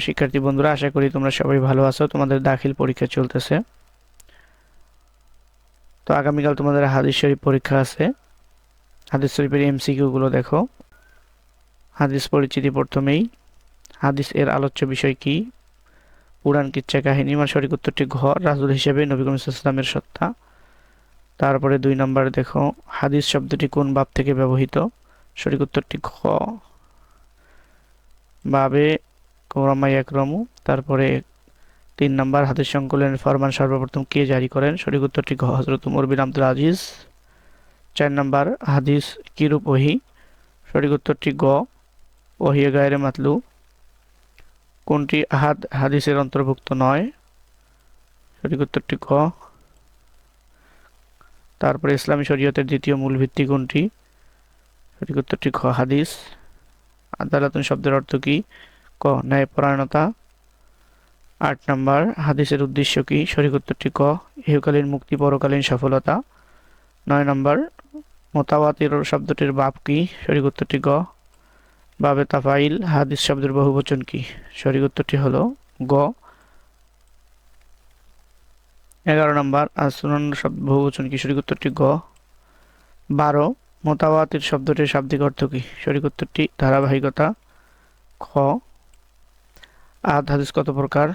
শিক্ষার্থী বন্ধুরা, আশা করি তোমরা সবাই ভালো আছো। তোমাদের দাখিল পরীক্ষা চলতেছে। তো আগামীকাল তোমাদের হাদিস শরীফ পরীক্ষা আছে। হাদিস শরীফের এমসিকিউ গুলো দেখো। হাদিস পরিচিতি প্রথমেই, হাদিস এর আলোচ্য বিষয় কি? পুরাণ কিচ্ছা কাহিনী মানে সঠিক উত্তরটি ঘ রাজুল হিসেবে নবী করিম ইসলামের সত্তা। তারপরে দুই নম্বরে দেখো, হাদিস শব্দটি কোন বাব থেকে ব্যবহৃত? সঠিক উত্তরটি খ বাবে একরমু। তারপরে তিন নম্বর, হাদিস সংকলনের ফরমান সর্বপ্রথম কে জারি করেন? সঠিক উত্তরটি হজরত উমর বিন আব্দুল আজিজ। চার নম্বর, হাদিস কিরূপ ওহি? সঠিক উত্তরটি গ ওহিয়ে গায়রে মাতলু। কোনটি আহাদ হাদিসের অন্তর্ভুক্ত নয়? সঠিক উত্তরটি ক। তারপরে ইসলামী শরীয়তের দ্বিতীয় মূল ভিত্তি কোনটি? সঠিক উত্তরটি খ, হাদিস। আদালতুন শব্দের অর্থ কি? ক ন্যায়পরায়ণতা আট নম্বর, হাদিসের উদ্দেশ্য কি? সঠিক উত্তরটি ক, ইহকালীন মুক্তি, পরকালীন সফলতা। নয় নম্বর, মোতাবাতির শব্দটির বাপ কি? সঠিক উত্তরটি গ। বাবে তাফাইল, হাদিস শব্দের বহুবচন কি? সঠিক উত্তরটি হলো গ। এগারো নম্বর আসুনন শব্দ বহুবচন কি? সঠিক উত্তরটি গ। বারো, মোতাবাতির শব্দটির শাব্দিক অর্থ কি? সঠিক উত্তরটি ধারাবাহিকতা। খ আদ হাদিস কত প্রকার?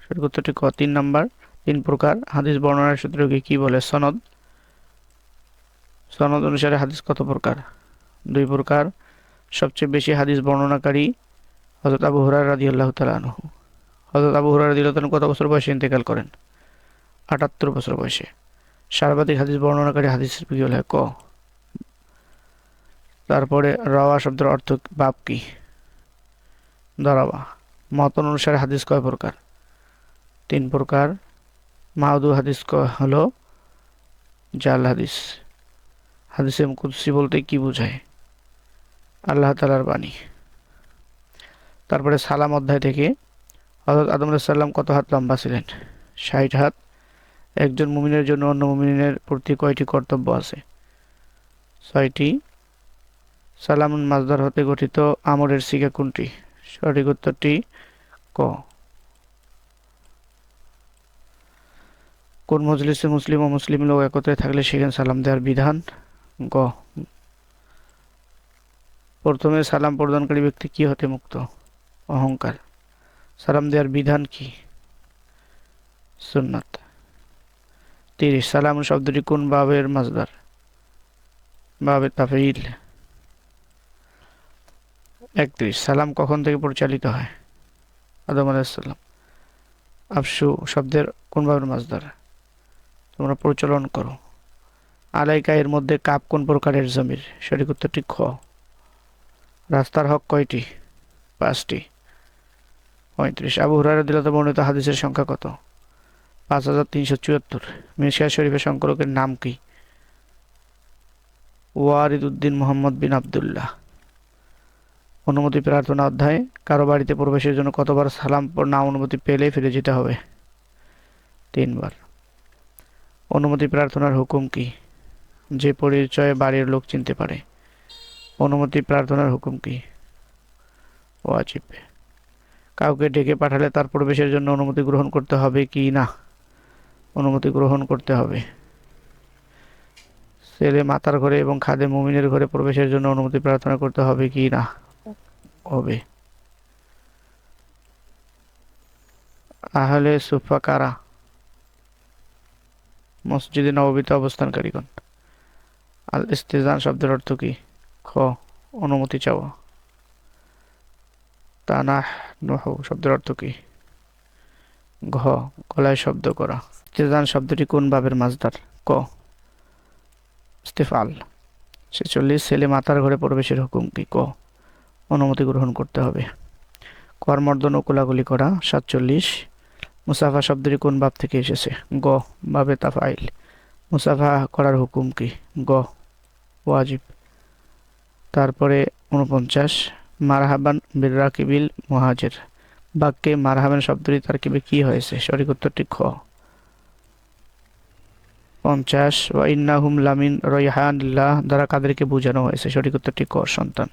সঠিক উত্তরটি ক? তিন নম্বর। তিন প্রকার। হাদিস বর্ণনার সূত্রকে কি বলে? সনদ। সনদ অনুসারে হাদিস কত প্রকার? দুই প্রকার। সবচেয়ে বেশি হাদিস বর্ণনাকারী হজরত আবু হুরার রাজি আল্লাহ তালু হজরত আবু হুরার রাজি আল্লাহ কত বছর বয়সে ইন্তেকাল করেন? আটাত্তর বছর বয়সে। সর্বাধিক হাদিস বর্ণনাকারী হাদিস কি হলে ক। তারপরে রওয়া শব্দের অর্থ বাপ কি? দরাবা মতন অনুসারে হাদিস কয় প্রকার? তিন প্রকার। মাহুদু হাদিস হলো জাল হাদিস। হাদিসে কুদ্সি বলতে কি বোঝায়? আল্লাহ তালার বাণী। তারপরে সালাম অধ্যায় থেকে হজরত আদম সাল্লাম কত হাত লম্বা ছিলেন? ষাট হাত। একজন মুমিনের জন্য অন্য মুমিনের প্রতি কয়টি কর্তব্য আছে? ছয়টি। সালামুন মাজদার হতে গঠিত আমরের শিকা কোনটি? সঠিক উত্তরটি ক। কোন মজলিসে মুসলিম ও মুসলিম লোক একত্রে থাকলে সেখানে সালাম দেওয়ার বিধান? গ। প্রথমে সালাম প্রদানকারী ব্যক্তি কি হতে মুক্ত? অহংকার। সালাম দেওয়ার বিধান কি? সুন্নাত। তিরিশ, সালাম শব্দটি কোন বাবের মাজদার বাবে তাফিল একত্রিশ। সালাম কখন থেকে পরিচালিত হয়? আদম আলাইসাল্লাম আফসু শব্দের কোন ভাবের মাজদার তোমরা প্রচলন করো। আলাইকা এর মধ্যে কাপ কোন প্রকারের জমির? সঠিক উত্তরটি খ। রাস্তার হক কয়টি? পাঁচটি। পঁয়ত্রিশ। আবু হুরারা দিলত বর্ণিত হাদিসের সংখ্যা কত? পাঁচ হাজার তিনশো চুয়াত্তর। মিশিয়া শরীফের সংকলকের নাম কি? ওয়ারিদ উদ্দিন মোহাম্মদ বিন আবদুল্লাহ। অনুমতি প্রার্থনা অধ্যায়, কারও বাড়িতে প্রবেশের জন্য কতবার সালাম না অনুমতি পেলে ফিরে যেতে হবে? তিনবার। অনুমতি প্রার্থনার হুকুম কি? যে পরিচয়ে বাড়ির লোক চিনতে পারে। অনুমতি প্রার্থনার হুকুম কি? ওয়াজিব। কাউকে ডেকে পাঠালে তার প্রবেশের জন্য অনুমতি গ্রহণ করতে হবে কি না? অনুমতি গ্রহণ করতে হবে। ছেলে মাতার ঘরে এবং খাদে মুমিনের ঘরে প্রবেশের জন্য অনুমতি প্রার্থনা করতে হবে কি না? হবে। আহলে সুফা কারা? মসজিদে নববীতে অবস্থানকারীগণ। আল ইস্তেজান শব্দের অর্থ কি? খ, অনুমতি চাওয়া। তানাহ নহ শব্দের অর্থ কি? ঘ, গলায় শব্দ করা। ইস্তেজান শব্দটি কোন ভাবের মাজদার? ক ইস্তেফাল ছেচল্লিশ, ছেলে মাতার ঘরে প্রবেশের হুকুম কি? ক অনুমতি গ্রহণ করতে হবে। কর্মর্দন ও কোলাগুলি করা, সাতচল্লিশ। মুসাফা শব্দটি কোন বাব থেকে এসেছে? গ, বাবে তাফাইল। মুসাফা করার হুকুম কি? গ, ওয়াজিব। তারপরে উনপঞ্চাশ মারহাবান বিল রাকিবিল মুহাজের। বাক্যে মারহাবান শব্দটি তারকিবে কি হয়েছে? সঠিক উত্তরটি খ। পঞ্চাশ, ওয়া ইন্নাহুম লামিন রয়হানিল্লাহ দ্বারা কাদেরকে বোঝানো হয়েছে। সঠিক উত্তরটি ক, সন্তান।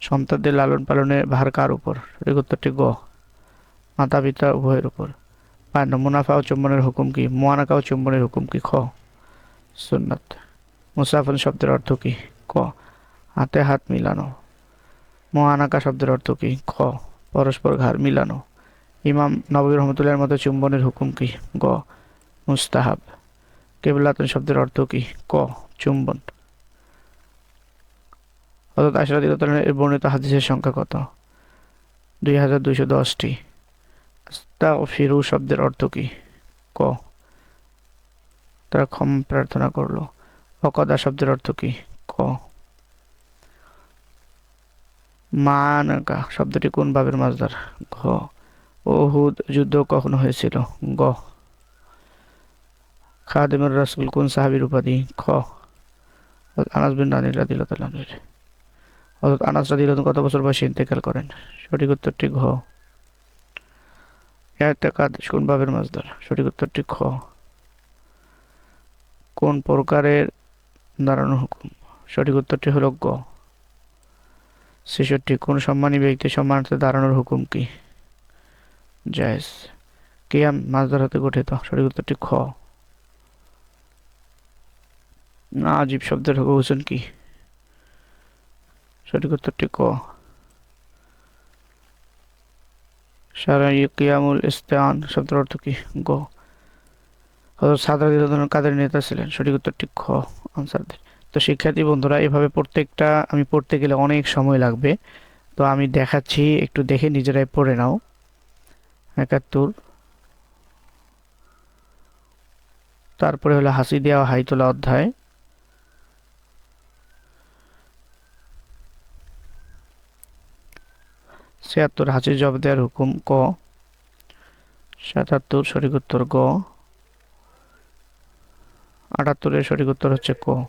সন্তানদের লালন পালনের ভার কার উপর? সঠিক উত্তরটি গ। মাতা পিতা উভয়ের উপর। নম্বর, মুনাফা ও চুম্বনের হুকুম কি? মোয়ানাকা ও চুম্বনের হুকুম কি? খ। সুন্নাত। মুসাফন শব্দের অর্থ কি? ক। হাতে হাত মিলানো। মহানাকা শব্দের অর্থ কি? খ। পরস্পর ঘাড় মিলানো। ইমাম নবী রহমতুল্লাহর মতো চুম্বনের হুকুম কি? গ। মুস্তাহাব। কেবলাতন শব্দের অর্থ কি? ক। চুম্বন। অর্থাৎ আশরাদি এর বর্ণিত হাদিসের সংখ্যা কত? দুই হাজার দুইশো দশটি। তা ফিরু শব্দের অর্থ কি? ক। তারা ক্ষম প্রার্থনা করল। অকদা শব্দের অর্থ কি? ক। মানাকা শব্দটি কোন ভাবের মাজদার ঘ। ওহুদ যুদ্ধ কখন হয়েছিল? গ। খাদিমুর রাসুল কোন সাহাবির উপাধি? খ। আনাস বিন রানী রাদিল্লাহ অর্থাৎ আনাস রাদিল্লাহ কত বছর বয়সে ইন্তেকাল করেন? সঠিক উত্তরটি ঘ। এতেকাদ কোন ভাবের মাজদার সঠিক উত্তরটি খ কোন প্রকারের দাঁড়ানো হুকুম? সঠিক উত্তরটি হল গ। ছেষট্টি, কোন সম্মানী ব্যক্তি সম্মানার্থে দাঁড়ানোর হুকুম কি? জায়েজ। কেয়াম মাছ ধরাতে গঠিত। সঠিক উত্তরটি খ না, আজীব শব্দের হুকুম কি? সঠিক উত্তরটি ক। সারা কিয়ামুল ইস্তেআন শব্দের অর্থ কি? গ। হজরত সাদরা কাদের নেতা ছিলেন? সঠিক উত্তরটি খ আনসারদের তো শিক্ষার্থী বন্ধুরা, এভাবে প্রত্যেকটা আমি পড়তে গেলে অনেক সময় লাগবে। তো আমি দেখাচ্ছি, একটু দেখে নিজেরাই পড়ে নাও। একাত্তর। তারপরে হলো হাসি দেওয়া হাইতোলা অধ্যায়। ছিয়াত্তর হাসি জব দেওয়ার হুকুম ক। সাতাত্তর, সঠিক উত্তর গ। আটাত্তরের সঠিক উত্তর হচ্ছে ক।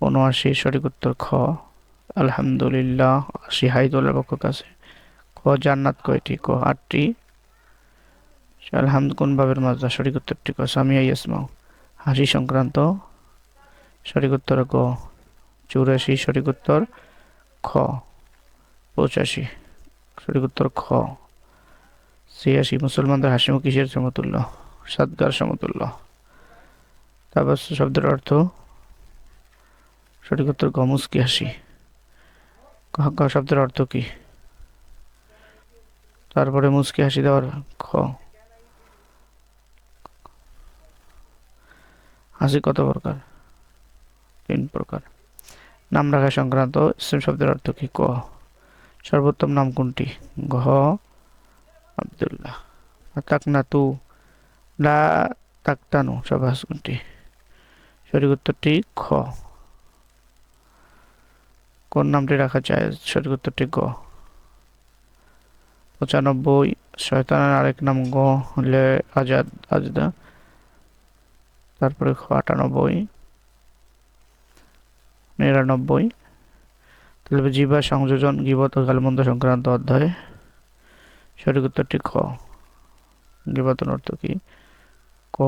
উনআশি, সঠিক উত্তর খ। আলহামদুলিল্লাহ, আশি হাইদুলের পক্ষ কাছে। ক, জান্নাত কয়টি? ক, আটটি। আলহামদ কোন ভাবের মাজদা? সঠিক উত্তরটি ক, সামিয়া ইয়াসমাও হাসি সংক্রান্ত। সঠিক উত্তর গ। চুরাশি, সঠিক উত্তর খ। পঁচাশি। সঠিক উত্তর খ। ছিয়াশি। মুসলমানদের হাসিমুখ কিসের সমতুল্য? সাদগার সমতুল্য। তারপর শব্দের অর্থ? সঠিক উত্তর গ মুস্কি হাসি শব্দের অর্থ কি? তারপরে মুসকি হাসি দেওয়ার খ। হাসি কত প্রকার? তিন প্রকার। নাম রাখা সংক্রান্ত ইসলাম শব্দের অর্থ কি? ক। সর্বোত্তম নাম কোনটি? ঘ, আবদুল্লাহ। তাকনা তু লা তাকতানু সবাস কোনটি? সঠিক উত্তরটি খ কোন নামটি রাখা যায়? সঠিক উত্তরটি গ পঁচানব্বই, শয়তানের আরেক নাম গ হলে আজাদ, আজদা। তারপরে খ আটানব্বই। নিরানব্বই তাহলে জিবা সংযোজন গিবত ও গালমন্দ সংক্রান্ত অধ্যায়। সঠিক উত্তরটি খ গিবতন অর্থ কি? ক,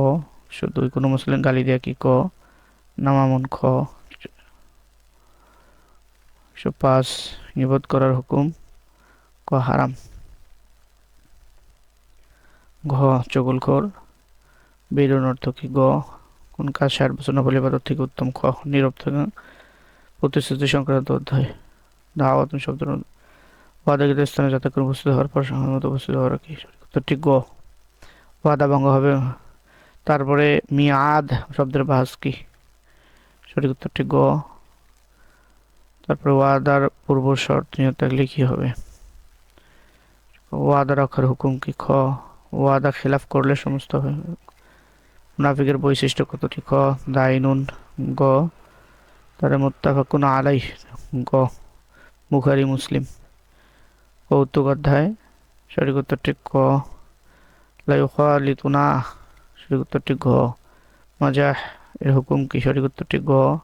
শুধু কোনো মুসলিম গালি দেয়া কি ক? নামামন খ। একশো পাঁচ করার হুকুম। ক, হারাম। ঘ চগলখোর বেরোন অর্থ কি গ? কোন কাজ বছর নফল ইবাদত থেকে উত্তম খ? নীরব থেকে। প্রতিশ্রুতি সংক্রান্ত অধ্যায়। দাওয়াত শব্দ ওয়াদাকৃত স্থানে যাতে উপস্থিত হওয়ার পর সময় মতো উপস্থিত হওয়ার কি উত্তরটি গ। ওয়াদা ভঙ্গ হবে। তারপরে মিয়াদ শব্দের বাহাস কি? সঠিক উত্তরটি গ। তারপরে ওয়াদার পূর্ব শর্ত নিয়ে থাকলে কি হবে? ওয়াদা রক্ষার হুকুম কি? খ। ওয়াদা খেলাফ করলে সমস্ত মুনাফিকের বৈশিষ্ট্য কতটি খ দাইনুন গ। তারে মোত্তাফাকুন আলাই গ। বুখারি মুসলিম। কৌতুক অধ্যায় সঠিক উত্তরটি ক। লাইখালিতুনা সঠিক উত্তরটি ঘ। মজাহ, এর হুকুম কি? সঠিক উত্তরটি গ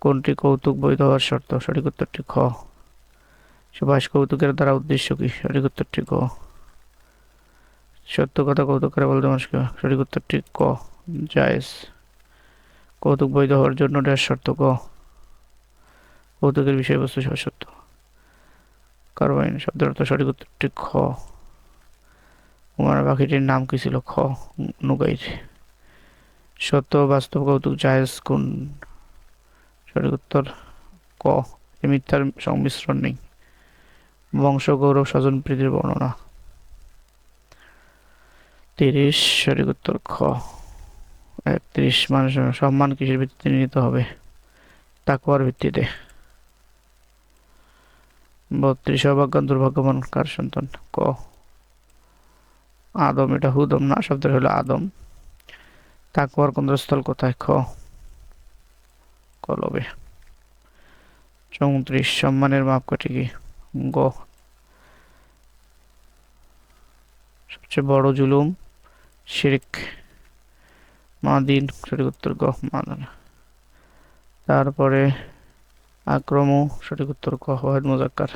কোনটি কৌতুক বৈধ হওয়ার শর্ত? সঠিক উত্তরটি খ। সুভাষ কৌতুকের দ্বারা উদ্দেশ্য কি? সঠিক উত্তরটি ক। সত্য কথা কৌতুক করে বলতে মানুষকে সঠিক উত্তরটি ক। জায়েজ। কৌতুক বৈধ হওয়ার জন্য ড্যাশ শর্ত ক। কৌতুকের বিষয়বস্তু সত্য। কারবাইন শব্দের অর্থ সঠিক উত্তরটি খ। কুমার পাখিটির নাম কি ছিল? খ, নুগাইর। সত্য বাস্তব কৌতুক জায়েজ কোন? সঠিক উত্তর ক মিথ্যার সংমিশ্রণ নেই। বংশ, গৌরব, স্বজন প্রীতির বর্ণনা। তিরিশ, সঠিক উত্তর খ। একত্রিশ মানুষ সম্মান কিসের ভিত্তিতে নিতে হবে? তাকুয়ার ভিত্তিতে। বত্রিশ অভাগ্য দুর্ভাগ্যবান কার সন্তান? ক? আদম, এটা হুদম না শব্দ হলো আদম। তাকুয়ার কেন্দ্রস্থল কোথায়? খ? কলবে। চৌত্রিশ, সম্মানের মাপকাঠি কি? গ। সবচেয়ে বড় জুলুম, শিরিক। মাদিন সঠিক উত্তর গ মাদান তারপরে আক্রম, সঠিক উত্তর ক, ওয়াহিদ মুজাক্কার।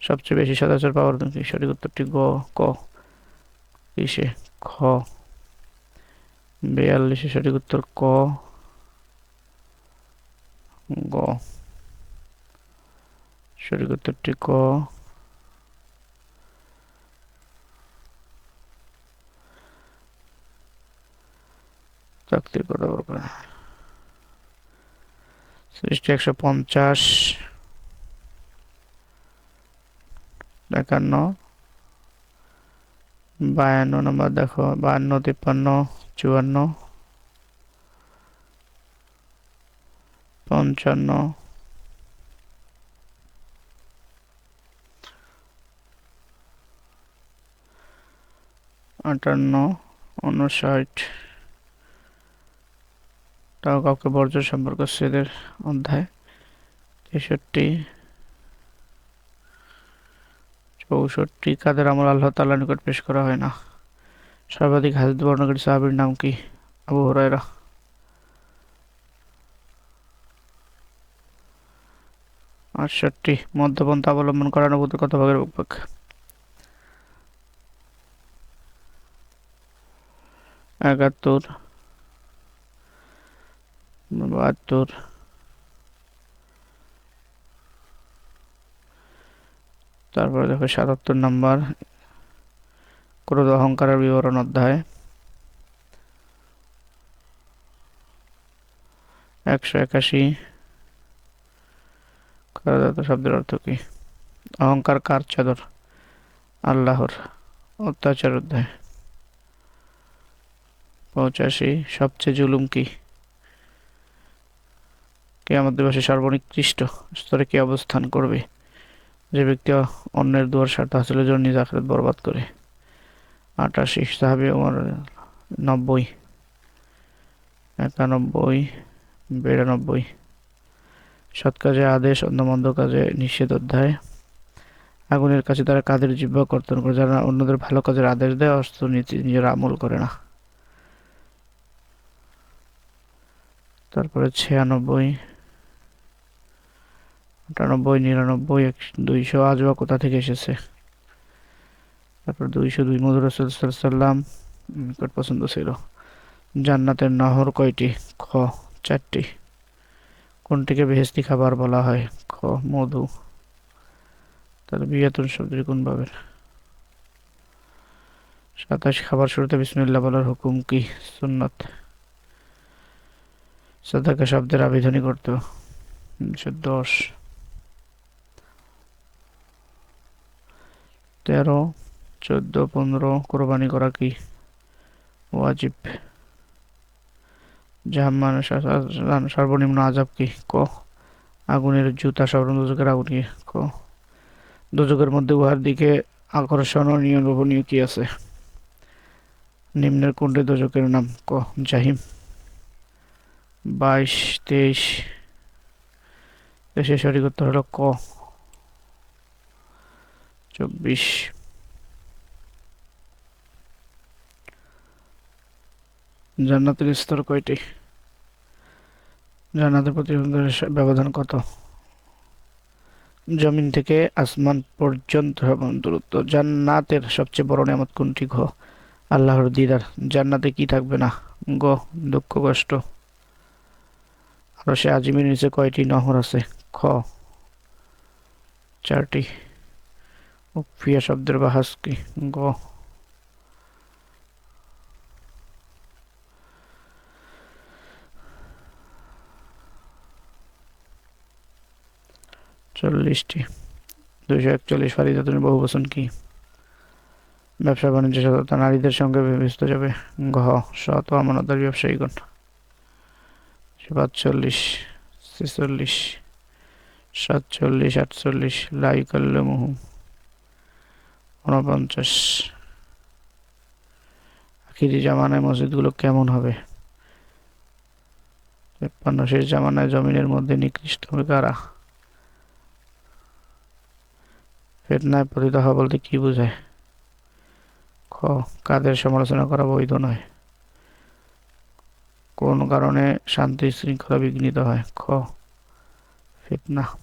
সবচেয়ে বেশি সদাচার পাওয়ার কি সঠিক উত্তরটি গ, ক? কিসে খ। বিয়াল্লিশে সঠিক উত্তর ক। গ। সঠিক উত্তরটি ক। চাকরির কথা বলব সৃষ্টি একশো পঞ্চাশ। একান্ন। বায়ান্ন নম্বর দেখো বায়ান্ন তিপ্পান্ন চুয়ান্ন। পঞ্চান্ন। আটান্ন উনষাট তাও কাউকে বর্জ্য সম্পর্ক সেদের অধ্যায় তেষট্টি। চৌষট্টি, কাদের আমল আল্লাহ তাল্লাহ নিকট পেশ করা হয় না? সর্বাধিক হাদিদ বর্ণকারী সাহাবির নাম কি? আবু হরাইরা আটষট্টি, মধ্যপন্থা অবলম্বন করা নবুদের কত ভাগের উপভাগ একাত্তর বাহাত্তর তারপরে দেখো সাতাত্তর নাম্বার, ক্রোধ অহংকারের বিবরণ অধ্যায়। একশো একাশি। শব্দের অর্থ কি? অহংকার কার চাদর? আল্লাহর। অত্যাচার অধ্যায়। পঁচাশি, সবচেয়ে জুলুম কি? কে আমাদের দিবসে সর্বনিকৃষ্ট স্তরে কে অবস্থান করবে? যে ব্যক্তি অন্যের দুয়ার স্বার্থ হাসিলের জন্য নিজ আখরাত বরবাদ করে। আটাশি সাহাবি ওমর নব্বই, একানব্বই, বিরানব্বই। সৎ কাজে আদেশ অন্য মন্দ কাজে নিষেধ অধ্যায়। আগুনের কাছে তারা কাদের জিব্বা কর্তন করে যারা অন্যদের ভালো কাজের আদেশ দেয়, অস্ত্র নীতি নিজেরা আমল করে না। তারপরে ছিয়ানব্বই আটানব্বই, নিরানব্বই, এক দুইশো আজবা কোথা থেকে এসেছে? তারপর দুইশো দুই মধুর সাল্লাম নিকট পছন্দ ছিল? জান্নাতের নহর কয়টি? খ, চারটি। কোনটিকে বেহেস্তি খাবার বলা হয়? খ, মধু। তাহলে বিয়াতুন শব্দটি কোন ভাবের সাতাশ, খাবার শুরুতে বিসমিল্লা বলার হুকুম কি? সুন্নত। সাদাকা শব্দের আবেদনই করত। দশ। তেরো, চোদ্দ, পনেরো, কোরবানি করা কি? ওয়াজিব। জাহাম্মান সর্বনিম্ন আজাব কি? ক। আগুনের জুতা সর্বনিম্ন দুযোগের আগুন কি? ক। দুযোগের মধ্যে উহার দিকে আকর্ষণীয় লোভনীয় কি আছে? নিম্নের কোনটি দুযোগের নাম? ক। জাহিম। বাইশ, তেইশ। দেশের সঠিক উত্তর হলো ক। চব্বিশ। জান্নাতের স্তর কয়টি? জান্নাতের প্রতি ব্যবধান কত? জমিন থেকে আসমান পর্যন্ত দূরত্ব। জান্নাতের সবচেয়ে বড় নিয়ামত কোনটি ঘ আল্লাহর দিদার। জান্নাতে কি থাকবে না? গ, দুঃখ, কষ্ট। আর সে আজিমের নিচে কয়টি নহর আছে? খ। চারটি। উফিয়া শব্দের বাহাস কি? গ। চল্লিশটি। দুইশো একচল্লিশ ফারিদাতুন বহু বচন কি? ব্যবসা বাণিজ্য সততা, নারীদের সঙ্গে বিবেচিত যাবে। ঘ ও আমানতার ব্যবসায়ীগণ পাঁচচল্লিশ, ছেচল্লিশ, সাতচল্লিশ, আটচল্লিশ লাইকাল্য মুহু উনপঞ্চাশ আখিরি জামানায় মসজিদগুলো কেমন হবে? তেপ্পান্ন, শেষ জামানায় জমিনের মধ্যে নিকৃষ্ট হবে কারা? ফেতনায় পতিত হওয়া বলতে কি বোঝায়? খ, কাদের সমালোচনা করা বৈধ নয়? কোন কারণে শান্তি শৃঙ্খলা বিঘ্নিত হয়? খ, ফিতনা।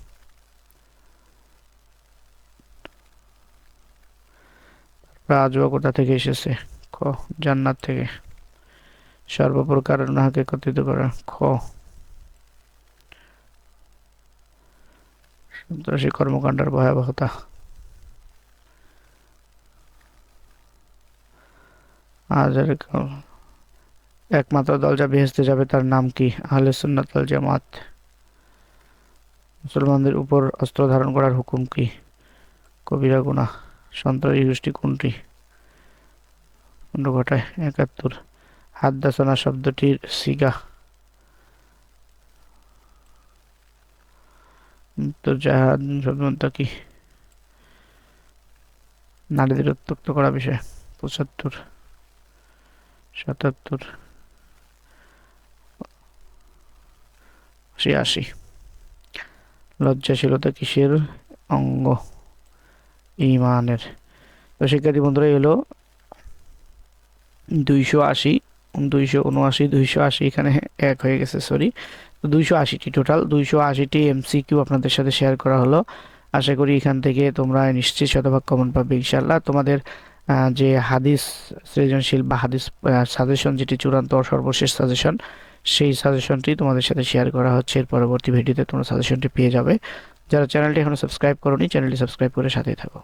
রাজুয়া কোথা থেকে এসেছে। খ, জান্নাত থেকে। সর্বপ্রকার নাহকে একত্রিত করা। খ, সন্ত্রাসী কর্মকাণ্ডের ভয়াবহতা। আজ আর একমাত্র দল যা বেহেস্তে যাবে তার নাম কি? আহলে সুন্নাত আল জামাত। মুসলমানদের উপর অস্ত্র ধারণ করার হুকুম কি? কবিরা গুণা সন্ত্রাসী গোষ্ঠী কোনটি? কোন ঘটায় একাত্তর হাদ্দাসানা শব্দটির সিগা। তো জাহাদ কি? নারীদের উত্তক্ত করা বিষয়। পঁচাত্তর। সাতাত্তর। ছিয়াশি। লজ্জাশীলতা কিসের অঙ্গ? ইমানের। তো শিক্ষার্থী বন্ধুরা এলো দুইশো আশি, দুইশো উনআশি, দুইশো আশি এখানে এক হয়ে গেছে সরি তো দুইশো আশিটি টোটাল দুইশো আশিটি এমসিকিউ আপনাদের সাথে শেয়ার করা হলো। আশা করি এখান থেকে তোমরা নিশ্চিত শতভাগ কমন পাবে ইনশাল্লাহ তোমাদের যে হাদিস সৃজনশীল বা হাদিস সাজেশন যেটি চূড়ান্ত সর্বশেষ সাজেশন সেই সাজেশনটি তোমাদের সাথে শেয়ার করা হচ্ছে। এর পরবর্তী ভিডিওতে তোমরা সাজেশনটি পেয়ে যাবে। যারা চ্যানেলটি এখনও সাবস্ক্রাইব করোনি চ্যানেলটি সাবস্ক্রাইব করে সাথেই থাকো।